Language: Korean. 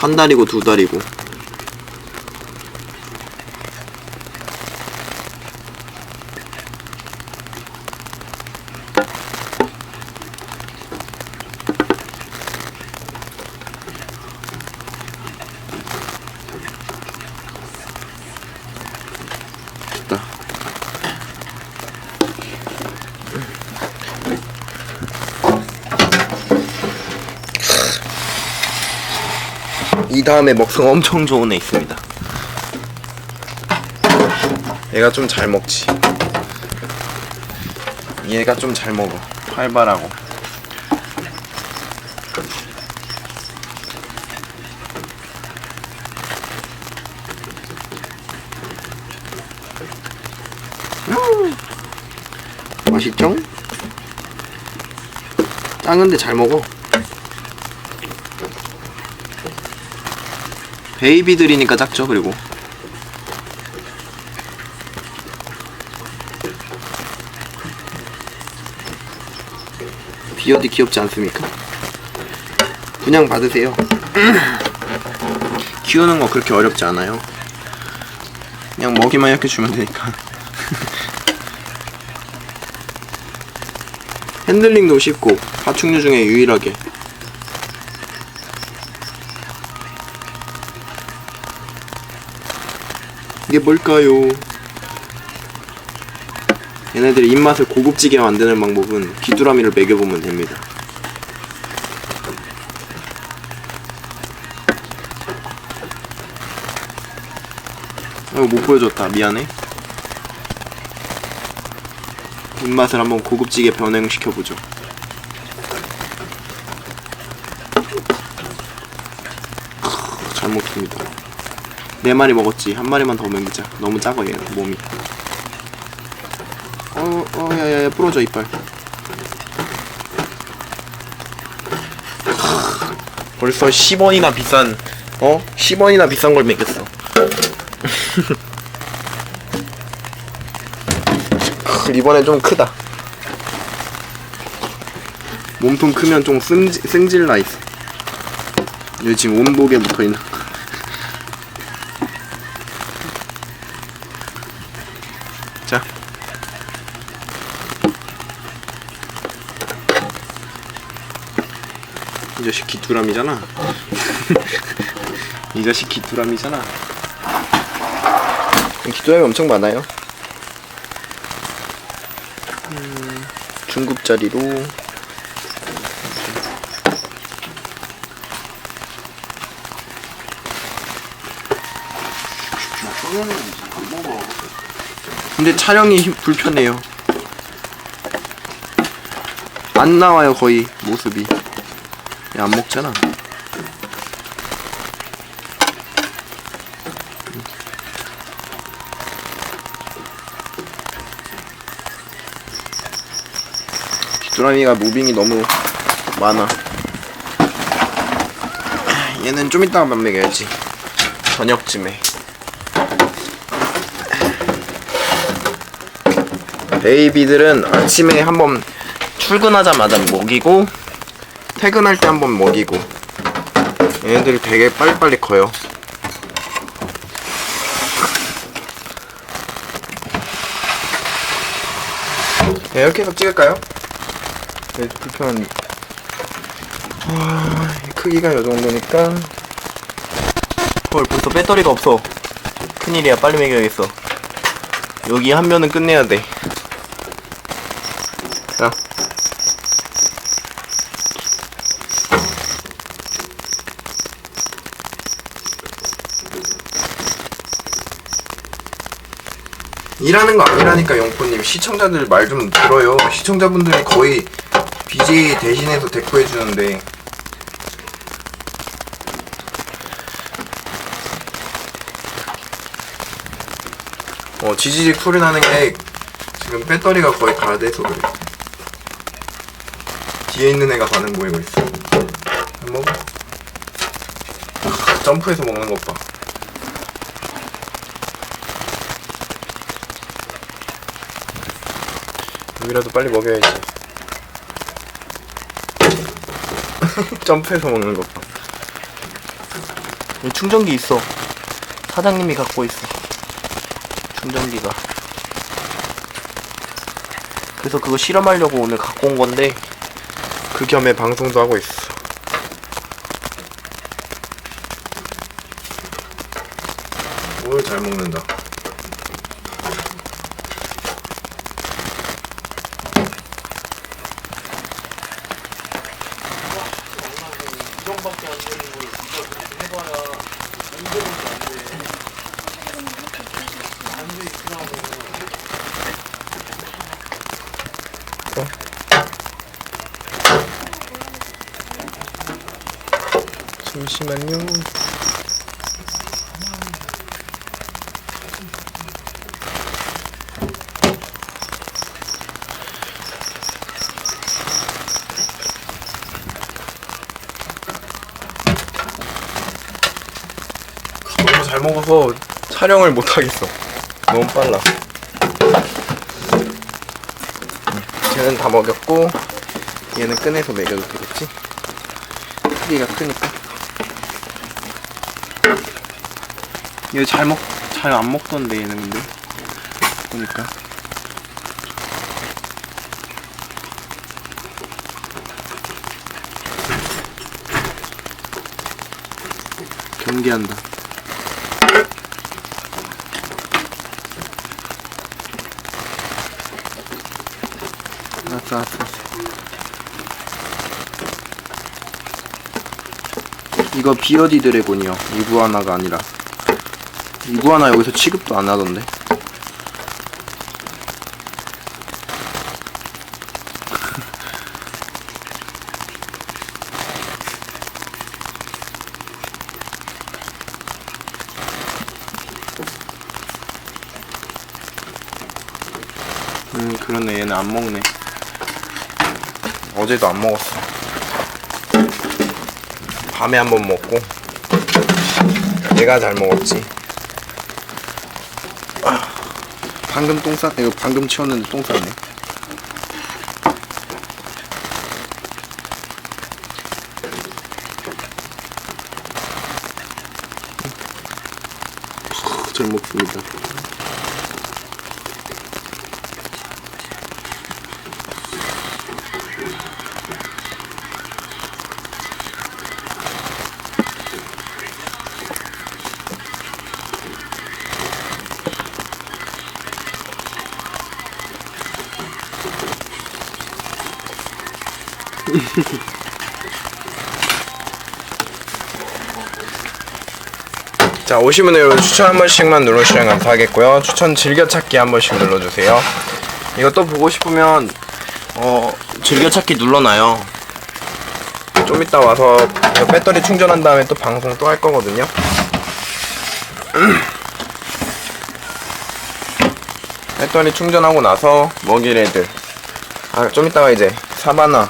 한 달이고 두 달이고 다음에 먹성 엄청 좋은 애 있습니다. 얘가 좀 잘 먹지. 얘가 좀 잘 먹어. 활발하고. 음. 맛있죠? 작은데 잘 먹어. 베이비들이니까 작죠 그리고. 비어디 귀엽지 않습니까? 그냥 받으세요. 키우는 거 그렇게 어렵지 않아요. 그냥 먹이만 이렇게 주면 되니까. 핸들링도 쉽고 파충류 중에 유일하게 이게 뭘까요? 얘네들이 입맛을 고급지게 만드는 방법은 귀뚜라미를 먹여보면 됩니다. 어, 못 보여줬다. 미안해. 입맛을 한번 고급지게 변형시켜보죠. 잘 먹습니다. 네 마리 먹었지. 한 마리만 더 먹이자. 너무 작아 얘 몸이. 어, 어, 야야야 부러져 이빨. 벌써 10원이나 비싼 어? 10원이나 비싼 걸 먹였어. 크, 이번엔 좀 크다. 몸통 크면 좀 승질, 승질 나 있어. 여기 지금 온복에 붙어 있는. 이 자식 기뚜람이잖아. 이 자식 기뚜람이잖아. 기뚜람이 엄청 많아요. 음, 중급짜리로 근데 촬영이 힘- 불편해요. 안 나와요 거의 모습이. 얘안 먹잖아. 귀뚜라미가 무빙이 너무 많아. 얘는 좀 이따가만 먹여야지. 저녁쯤에. 베이비들은 아침에 한번 출근하자마자 먹이고 퇴근할 때 한번 먹이고. 얘네들이 되게 빨리빨리 커요. 네, 이렇게 해서 찍을까요? 네, 불편한. 와, 크기가 이 정도니까. 헐 벌써 배터리가 없어. 큰일이야 빨리 먹여야겠어. 여기 한 면은 끝내야 돼 일하는 거 아니라니까 영포님. 시청자들 말 좀 들어요. 시청자분들이 거의 BJ 대신해서 데코 해주는데. 어 지지직 소리 나는 게 지금 배터리가 거의 다 돼서 그래. 뒤에 있는 애가 반응 보이고 있어. 안 먹어 아, 점프해서 먹는 것봐 여기라도 빨리 먹여야지. 점프해서 먹는 것 봐. 여기 충전기 있어. 사장님이 갖고 있어. 충전기가. 그래서 그거 실험하려고 오늘 갖고 온 건데 그 겸해 방송도 하고 있어. 오늘 잘 먹는다. 이정밖에 안 되는 걸 네가 그렇게 해봐야 운동은 안 돼. 안돼 있으라고. 잠시만요. 너무 잘 먹어서 촬영을 못 하겠어. 너무 빨라. 쟤는 다 먹였고 얘는 꺼내서 먹여도 되겠지? 크기가 크니까. 얘 잘 먹, 잘 안 먹던데 얘는 근데 보니까. 경계한다. 알았어, 알았어, 알았어. 이거 비어디 드래곤이요. 이구아나가 아니라. 이구아나 여기서 취급도 안 하던데. 음, 그러네. 얘는 안 먹네. 어제도 안 먹었어. 밤에 한 번 먹고. 얘가 잘 먹었지. 아, 방금 똥 쌌, 이거 방금 치웠는데 똥 쌌네. 잘 먹습니다. 자 오시면 여러분 추천 한 번씩만 눌러주시면 감사하겠고요. 추천 즐겨찾기 한 번씩 눌러주세요. 또 보고 싶으면 어 즐겨찾기 눌러놔요. 좀 이따 와서 배터리 충전한 다음에 또 방송 또 할 거거든요. 배터리 충전하고 나서 먹일 애들. 아 좀 이따가 이제 사바나